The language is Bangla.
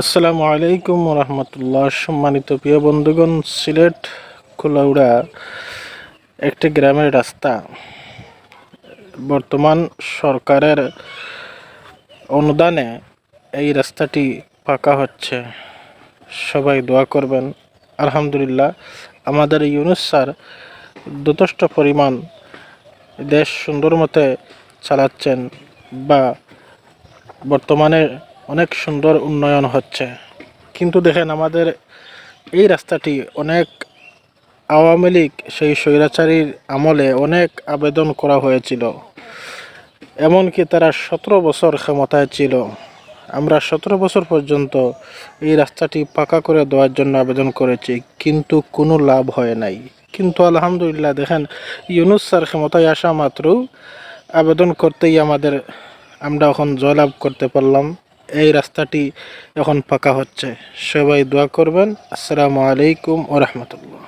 আসসালামু আলাইকুম রহমতুল্লাহ সম্মানিত প্রিয় বন্ধুগণ, সিলেট কুলাউড়া একটি গ্রামের রাস্তা। বর্তমান সরকারের অনুদানে এই রাস্তাটি পাকা হচ্ছে। সবাই দোয়া করবেন। আলহামদুলিল্লাহ, আমাদের ইউনুস স্যার যথেষ্ট পরিমাণ দেশ সুন্দর মতে চালাচ্ছেন বা বর্তমানে অনেক সুন্দর উন্নয়ন হচ্ছে। কিন্তু দেখেন আমাদের এই রাস্তাটি অনেক আওয়ামী লীগ সেই স্বৈরাচারীর আমলে অনেক আবেদন করা হয়েছিল। এমনকি তারা সতেরো বছর ক্ষমতায় ছিল। আমরা সতেরো বছর পর্যন্ত এই রাস্তাটি পাকা করে দেওয়ার জন্য আবেদন করেছি, কিন্তু কোনো লাভ হয় নাই। কিন্তু আলহামদুলিল্লাহ দেখেন, ইউনুস স্যার ক্ষমতায় আসা মাত্র আবেদন করতেই আমাদের, আমরা এখন জয়লাভ করতে পারলাম। এই রাস্তাটি এখন পাকা হচ্ছে। সবাই দোয়া করবেন। আসসালামু আলাইকুম ও রহমতুল্লাহ।